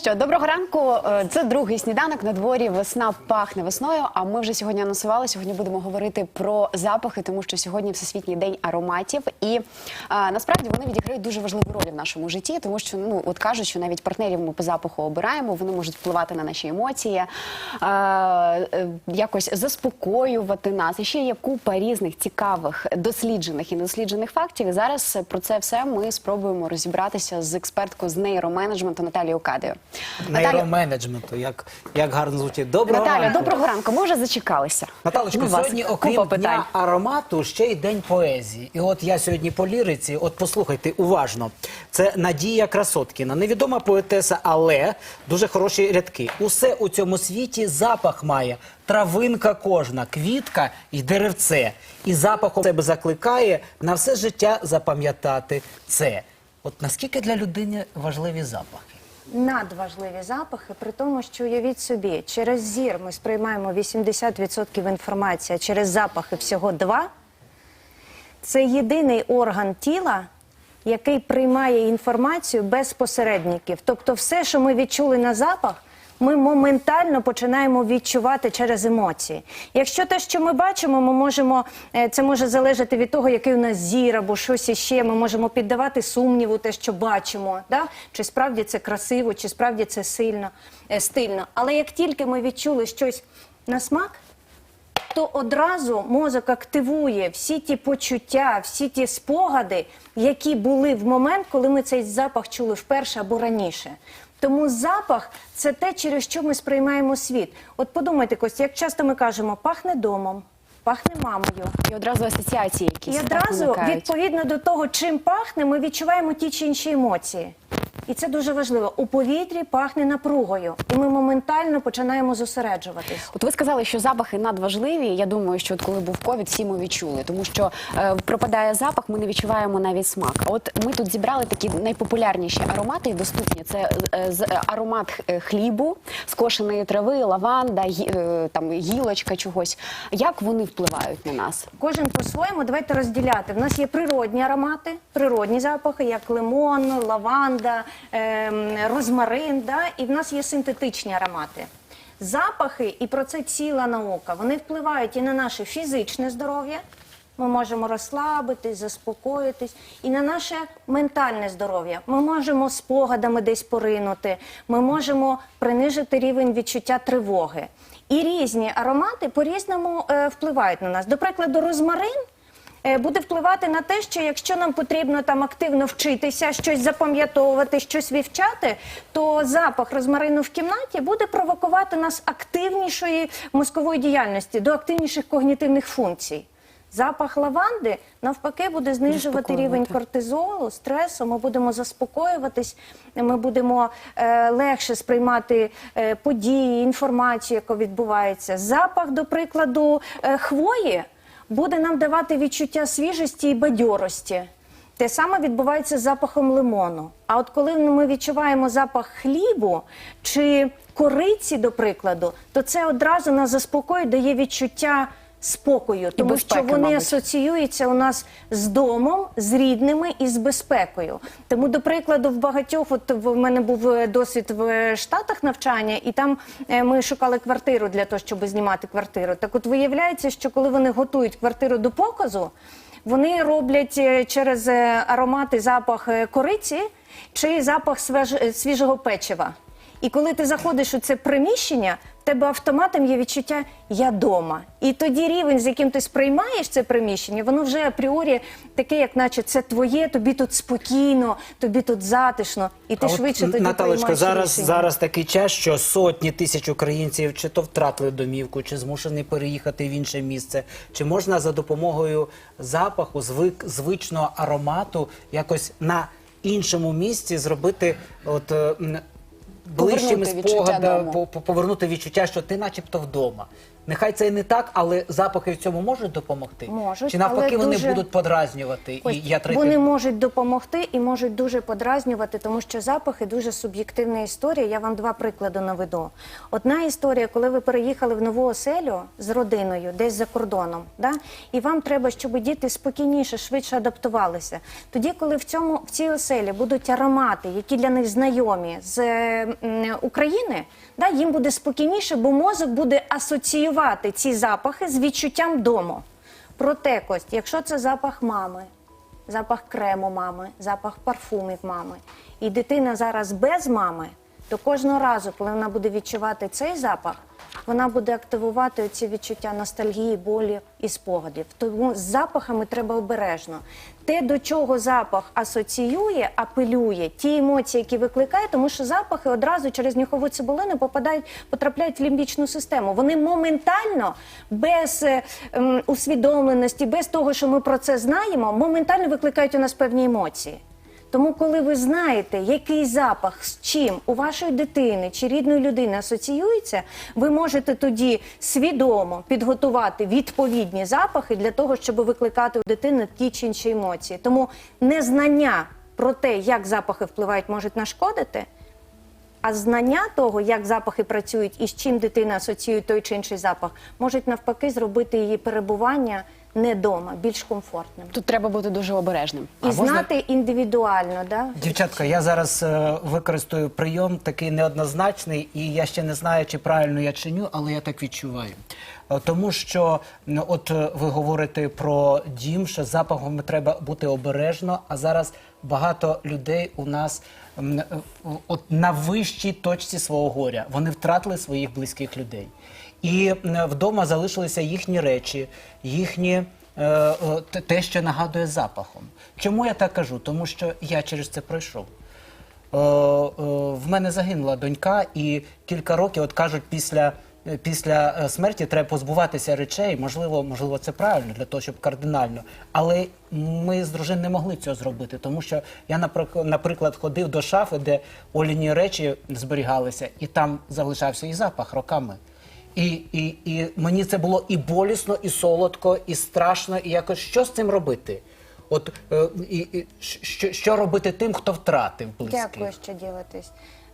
Що доброго ранку. Е, Це другий сніданок на дворі. Весна пахне весною. А ми вже сьогодні анонсували. Сьогодні будемо говорити про запахи, тому що сьогодні всесвітній день ароматів, і а, насправді вони відіграють дуже важливу роль в нашому житті, тому що ну от кажуть, що навіть партнерів ми по запаху обираємо. Вони можуть впливати на наші емоції, а, е, якось заспокоювати нас. І ще є купа різних цікавих досліджених і недосліджених фактів. Зараз про це все ми спробуємо розібратися з експерткою з нейроменеджменту Наталією Кадею. Нейроменеджменту, як, як гарно звучить. Доброго Наталя, ранку. доброго ранку. Ми вже зачекалися. Наталочко, Ну, сьогодні, окрім дня аромату, ще й день поезії. І от я сьогодні по ліриці, от послухайте уважно. Це Надія Красоткіна, невідома поетеса, але дуже хороші рядки. Усе у цьому світі запах має. Травинка кожна, квітка і деревце. І запахом себе закликає на все життя запам'ятати це. От наскільки для людини важливі запахи? Надважливі запахи, при тому, що уявіть собі, через зір ми сприймаємо 80% інформації, а через запахи всього 2%. Це єдиний орган тіла, який приймає інформацію без посередників. Тобто, все, що ми відчули на запах. Ми моментально починаємо відчувати через емоції. Якщо те, що ми бачимо, ми можемо е, це може залежати від того, який у нас зір або щось іще. Ми можемо піддавати сумніву, те, що бачимо, да? чи справді це красиво, чи справді це сильно е, стильно. Але як тільки ми відчули щось на смак, то одразу мозок активує всі ті почуття, всі ті спогади, які були в момент, коли ми цей запах чули вперше або раніше. Тому запах це те, через що ми сприймаємо світ. От подумайте, Костя, як часто ми кажемо, пахне домом, пахне мамою. І одразу асоціації якісь І одразу, виникають. відповідно до того, чим пахне, ми відчуваємо ті чи інші емоції. І це дуже важливо. У повітрі пахне напругою, і ми моментально починаємо зосереджуватись. От ви сказали, що запахи надважливі. Я думаю, що от коли був ковід, всі ми відчули, тому що е, пропадає запах, ми не відчуваємо навіть смак. А от ми тут зібрали такі найпопулярніші аромати і доступні. Це е, з- е, аромат е, хлібу, скошеної трави, лаванда, гі- е, там гілочка чогось. Як вони впливають на нас? Кожен по-своєму давайте розділяти. В нас є природні аромати, природні запахи, як лимон, лаванда, розмарин, да? і в нас є синтетичні аромати. Запахи, і про це ціла наука, вони впливають і на наше фізичне здоров'я. Ми можемо розслабитись, заспокоїтись, і на наше ментальне здоров'я. Ми можемо спогадами десь поринути, ми можемо принижити рівень відчуття тривоги. І різні аромати по-різному е, впливають на нас. До прикладу, розмарин буде впливати на те, що якщо нам потрібно там активно вчитися, щось запам'ятовувати, щось вивчати, то запах розмарину в кімнаті буде провокувати нас активнішої мозкової діяльності, до активніших когнітивних функцій. Запах лаванди навпаки буде знижувати рівень кортизолу, стресу. Ми будемо заспокоюватись, ми будемо е, легше сприймати е, події, інформацію, яка відбувається. Запах, до прикладу, е, хвої буде нам давати відчуття свіжості і бадьорості. Те саме відбувається з запахом лимону. А от коли ми відчуваємо запах хлібу чи кориці, до прикладу, то це одразу нас заспокоює, дає відчуття спокою, тому безпеки, що вони мабуть. асоціюються у нас з домом, з рідними і з безпекою. Тому, до прикладу, в багатьох, от в мене був е, досвід в Штатах навчання, і там е, ми шукали квартиру для того, щоб знімати квартиру. Так, от виявляється, що коли вони готують квартиру до показу. Вони роблять е, через е, аромати запах е, кориці чи запах е, свіжого печива. І коли ти заходиш у це приміщення, тебе автоматом є відчуття я дома. І тоді рівень, з яким ти сприймаєш це приміщення, воно вже апріорі таке, як наче це твоє, тобі тут спокійно, тобі тут затишно, і ти А от, швидше тоді Наталочка, приймаєш зараз, рішення. зараз такий час, що сотні тисяч українців чи то втратили домівку, чи змушені переїхати в інше місце. Чи можна за допомогою запаху, звик, звичного аромату якось на іншому місці зробити от, ближчими спогадами, по- по- повернути відчуття, що ти начебто вдома. Нехай це і не так, але запахи в цьому можуть допомогти. Можуть, чи навпаки але вони дуже- будуть подразнювати Ось, і ятрити? вони можуть допомогти і можуть дуже подразнювати, тому що запахи дуже суб'єктивна історія. Я вам два приклади наведу. Одна історія, коли ви переїхали в нову оселю з родиною, десь за кордоном, да? і вам треба, щоб діти спокійніше, швидше адаптувалися. Тоді, коли в цьому в цій оселі будуть аромати, які для них знайомі з е, України, да, їм буде спокійніше, бо мозок буде асоціювати ці запахи з відчуттям дому. Проте, Кость, якщо це запах мами, запах крему мами, запах парфумів мами, і дитина зараз без мами, то кожного разу, коли вона буде відчувати цей запах, вона буде активувати ці відчуття ностальгії, болі і спогадів. Тому з запахами треба обережно. Те, до чого запах асоціює, апелює, ті емоції, які викликає, тому що запахи одразу через нюхову цибулину попадають, потрапляють в лімбічну систему. Вони моментально, без ем, усвідомленості, без того, що ми про це знаємо, моментально викликають у нас певні емоції. Тому, коли ви знаєте, який запах з чим у вашої дитини чи рідної людини асоціюється, ви можете тоді свідомо підготувати відповідні запахи для того, щоб викликати у дитини ті чи інші емоції. Тому незнання про те, як запахи впливають, можуть нашкодити. А знання того, як запахи працюють і з чим дитина асоціює той чи інший запах, можуть навпаки зробити її перебування не вдома, більш комфортним. Тут треба бути дуже обережним. І можна- знати індивідуально, да? Дівчатка, я зараз е, використаю прийом такий неоднозначний, і я ще не знаю, чи правильно я чиню, але я так відчуваю. Е, Тому що от е, ви говорите про дім, що з запахом треба бути обережно, а зараз багато людей у нас от на вищій точці свого горя. Вони втратили своїх близьких людей. І вдома залишилися їхні речі, їхні е, е, те- що нагадує запахом. Чому я так кажу? Тому що я через це пройшов. Е, е, в мене загинула донька, і кілька років, от кажуть, після, е, після е, смерті треба позбуватися речей. Можливо, можливо, це правильно для того, щоб кардинально. Але ми з дружиною не могли цього зробити, тому що я, наприклад, ходив до шафи, де оліні речі зберігалися, і там залишався і запах роками. І, і, і мені це було і болісно, і солодко, і страшно, і якось що з цим робити? От е, і, і, що, що робити тим, хто втратив близьких? Дякую, що ділитесь.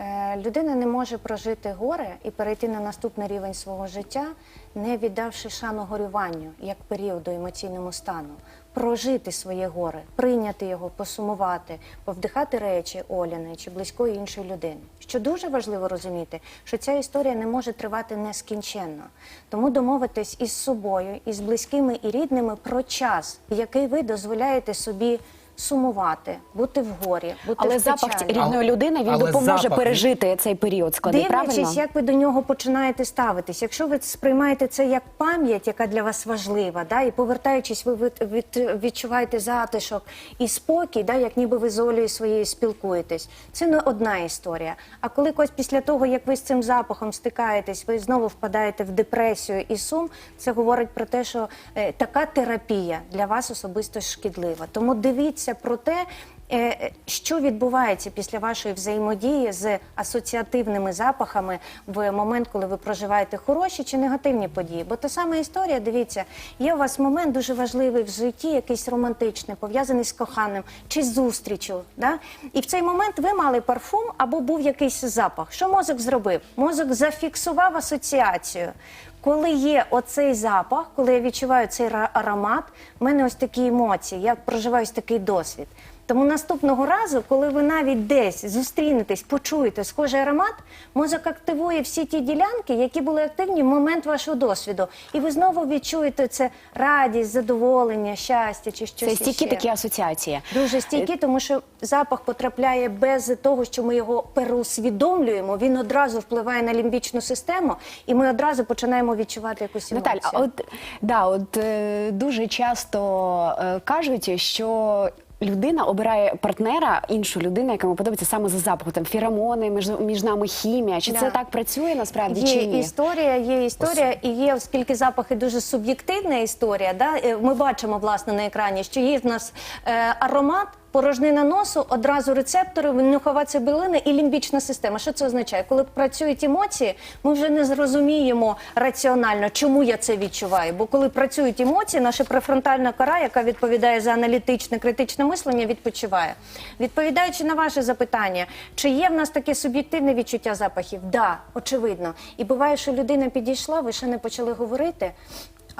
Е, Людина не може прожити горе і перейти на наступний рівень свого життя, не віддавши шану горюванню як періоду емоційному стану. Прожити своє горе, прийняти його, посумувати, повдихати речі Оляни чи близької іншої людини. Що дуже важливо розуміти, що ця історія не може тривати нескінченно. Тому домовитись із собою, із близькими і рідними про час, який ви дозволяєте собі сумувати, бути в горі, бути Але в запах печалі. рідної людини він але допоможе запах, пережити цей період складний, правильно? Дивлячись, як ви до нього починаєте ставитись. Якщо ви сприймаєте це як пам'ять, яка для вас важлива, да, і повертаючись, ви від, від- відчуваєте затишок і спокій, да, як ніби ви з Олею своєю спілкуєтесь. Це не одна історія. А коли ось після того, як ви з цим запахом стикаєтесь, ви знову впадаєте в депресію і сум, це говорить про те, що е, така терапія для вас особисто шкідлива. Тому дивіться про те. Е, Що відбувається після вашої взаємодії з асоціативними запахами в момент, коли ви проживаєте хороші чи негативні події? Бо та сама історія, дивіться, є у вас момент дуже важливий в житті, якийсь романтичний, пов'язаний з коханим чи зустрічю. Да? І в цей момент ви мали парфум або був якийсь запах. Що мозок зробив? Мозок зафіксував асоціацію. Коли є оцей запах, коли я відчуваю цей аромат, в мене ось такі емоції, я проживаю ось такий досвід. Тому наступного разу, коли ви навіть десь зустрінетесь, почуєте схожий аромат, мозок активує всі ті ділянки, які були активні в момент вашого досвіду. І ви знову відчуєте це радість, задоволення, щастя чи щось Це стільки іще. такі асоціації. Дуже стійкі, тому що запах потрапляє без того, що ми його переусвідомлюємо. Він одразу впливає на лімбічну систему, і ми одразу починаємо відчувати якусь емоцію. Наталь, от да, от е, дуже часто е, кажуть, що. Людина обирає партнера, іншу людину, яка подобається саме за запаху, там феромони, між, між нами хімія. Чи Да. це так працює насправді? Є чи ні? історія, є історія, і є, оскільки запахи дуже суб'єктивна історія. Да? е, Ми бачимо власне на екрані, що є в нас е, аромат, порожнина носу, одразу рецептори, нюхова цибулина і лімбічна система. Що це означає? Коли працюють емоції, ми вже не зрозуміємо раціонально, чому я це відчуваю. Бо коли працюють емоції, наша префронтальна кора, яка відповідає за аналітичне критичне мислення, відпочиває. Відповідаючи на ваше запитання, чи є в нас таке суб'єктивне відчуття запахів? Да, очевидно. І буває, що людина підійшла, ви ще не почали говорити.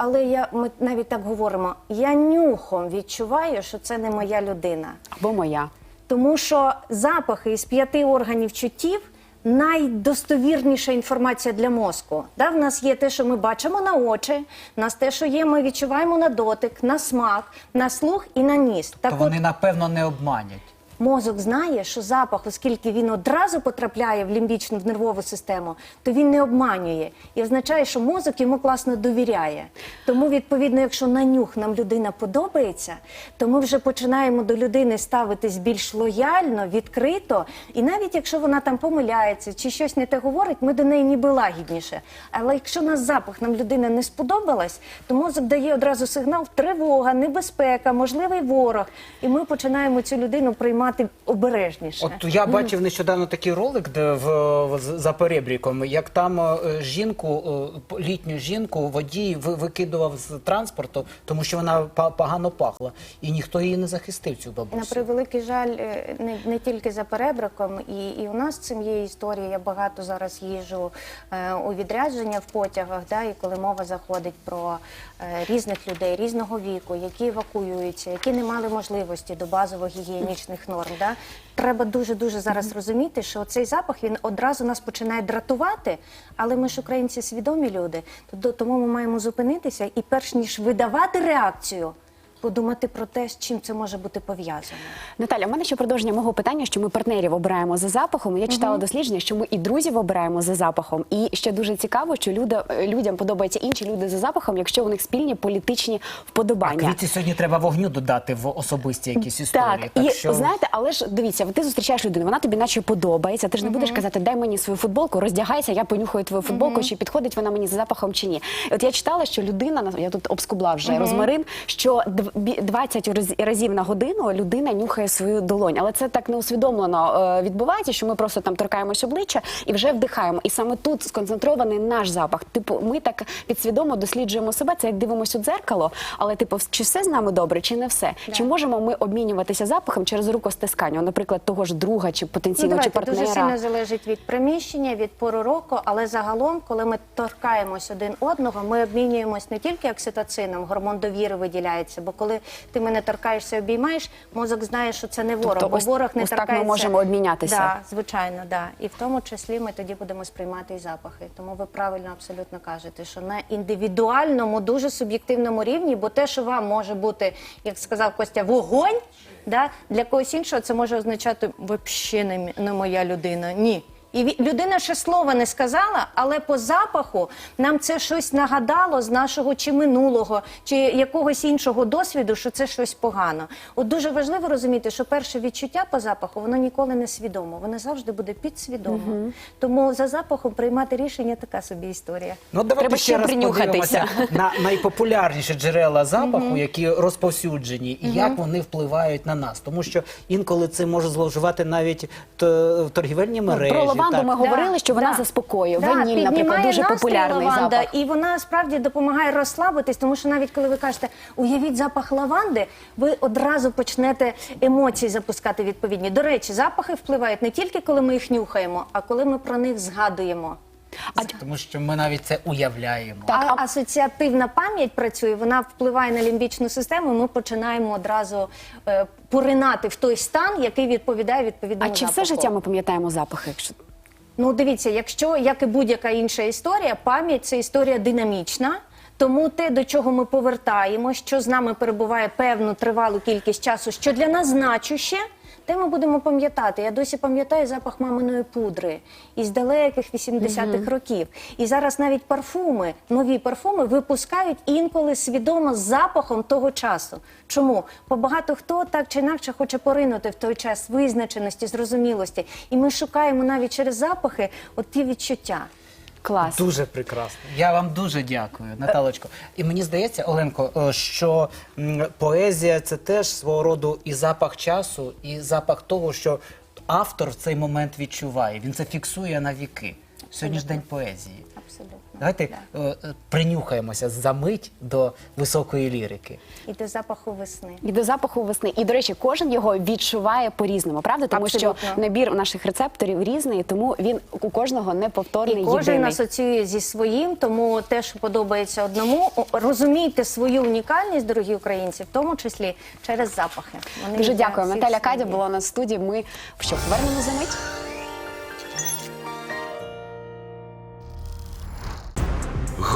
Але я ми навіть так говоримо: я нюхом відчуваю, що це не моя людина. Або моя. Тому що запахи із п'яти органів чуттів найдостовірніша інформація для мозку. Да, в нас є те, що ми бачимо на очі, в нас те, що є, ми відчуваємо на дотик, на смак, на слух і на ніс. Так То от, вони напевно не обманять. Мозок знає, що запах, оскільки він одразу потрапляє в лімбічну в нервову систему, то він не обманює і означає, що мозок йому класно довіряє. Тому, відповідно, якщо на нюх нам людина подобається, то ми вже починаємо до людини ставитись більш лояльно, відкрито. І навіть якщо вона там помиляється чи щось не те говорить, ми до неї ніби лагідніше. Але якщо на запах нам людина не сподобалась, то мозок дає одразу сигнал тривога, небезпека, можливий ворог. І ми починаємо цю людину приймати обережніше. От я бачив нещодавно такий ролик, де в, в- за перебріком, як там е, жінку, е, літню жінку водій ви- викидував з транспорту, тому що вона па- погано пахла, і ніхто її не захистив цю На бабусю. превеликий жаль, е, не, не тільки за перебриком, і, і у нас з цим є історія. Я багато зараз їжджу е, у відрядження в потягах, да, і коли мова заходить про е, різних людей різного віку, які евакуюються, які не мали можливості до базових гігієнічних норм. Да. Треба дуже дуже зараз розуміти, що цей запах він одразу нас починає дратувати, але ми ж українці свідомі люди, то- тому ми маємо зупинитися і перш ніж видавати реакцію. Подумати про те, з чим це може бути пов'язано. Наталя, у мене ще продовження мого питання, що ми партнерів обираємо за запахом. Я читала дослідження, що ми і друзів обираємо за запахом. І ще дуже цікаво, що люда, людям подобаються інші люди за запахом, якщо у них спільні політичні А вподобання. квіті сьогодні треба вогню додати в особисті якісь історії. Так, і що... знаєте, але ж дивіться, ти зустрічаєш людину, вона тобі наче подобається. Ти ж не будеш казати, дай мені свою футболку, роздягайся, я понюхаю твою футболку, чи підходить вона мені за запахом чи ні. От я читала, що людина, я тут обскубла вже розмарин, що 20 раз- разів на годину людина нюхає свою долонь. Але це так неусвідомлено е, відбувається, що ми просто там торкаємось обличчя і вже вдихаємо. І саме тут сконцентрований наш запах. Типу, ми так підсвідомо досліджуємо себе. Це як дивимося у дзеркало, але типу, чи все з нами добре, чи не все? Чи можемо ми обмінюватися запахом через рукостискання, наприклад, того ж друга чи потенційно Ну, чи партнера? дуже сильно залежить від приміщення, від пору року, але загалом, коли ми торкаємось один одного, ми обмінюємось не тільки окситоцином, гормон довіри виділяється, бо коли ти мене торкаєшся, обіймаєш, мозок знає, що це не ворог, Тобто бо ось- ворог не ось так ми можемо обмінятися. Да, звичайно, да. І в тому числі ми тоді будемо сприймати і запахи. Тому ви правильно абсолютно кажете, що на індивідуальному, дуже суб'єктивному рівні, бо те, що вам може бути, як сказав Костя, вогонь, да, для когось іншого це може означати взагалі не, не моя людина. Ні. І людина ще слова не сказала, але по запаху нам це щось нагадало з нашого чи минулого, чи якогось іншого досвіду, що це щось погано. От дуже важливо розуміти, що перше відчуття по запаху воно ніколи не свідомо, воно завжди буде підсвідомо. Тому за запахом приймати рішення така собі історія. Ну, давайте Треба ще раз подивимося на найпопулярніші джерела запаху, які розповсюджені, і як вони впливають на нас. Тому що інколи це може зловживати навіть торгівельні мережі. Лаванду ми говорили, що вона заспокоює. Ваніль, наприклад, дуже популярний лаванда, запах. І вона справді допомагає розслабитись, тому що навіть коли ви кажете, уявіть запах лаванди, ви одразу почнете емоції запускати відповідні. До речі, запахи впливають не тільки коли ми їх нюхаємо, а коли ми про них згадуємо. Тому що ми навіть це уявляємо. Так, а асоціативна пам'ять працює, вона впливає на лімбічну систему. Ми починаємо одразу е, поринати в той стан, який відповідає відповідному А чи все життя ми пам'ятаємо запахи? Якщо Ну, дивіться, якщо як і будь-яка інша історія, пам'ять це історія динамічна. Тому те, до чого ми повертаємо, що з нами перебуває певну тривалу кількість часу, що для нас значуще, те ми будемо пам'ятати. Я досі пам'ятаю запах маминої пудри із далеких 80-х років. І зараз навіть парфуми, нові парфуми випускають інколи свідомо з запахом того часу. Чому? Бо багато хто так чи інакше хоче поринути в той час визначеності, зрозумілості. І ми шукаємо навіть через запахи от ті відчуття. Клас. Дуже прекрасно. Я вам дуже дякую, Наталочко. І мені здається, Оленко, е, що м, поезія це теж свого роду і запах часу, і запах того, що автор в цей момент відчуває. Він це фіксує на віки. Сьогодні ж день поезії. Давайте е, е, принюхаємося за мить до високої лірики. І до запаху весни. І до запаху весни. І, до речі, кожен його відчуває по-різному, правда? Тому Абсолютно. що набір наших рецепторів різний, тому він у кожного неповторний І кожен єдиний. асоціює зі своїм, тому те, що подобається одному, о, розумійте свою унікальність, дорогі українці, в тому числі через запахи. Вони Дуже для дякую. всіх Наталя свої. Кадя була у нас в студії. Ми що, повернемо за мить?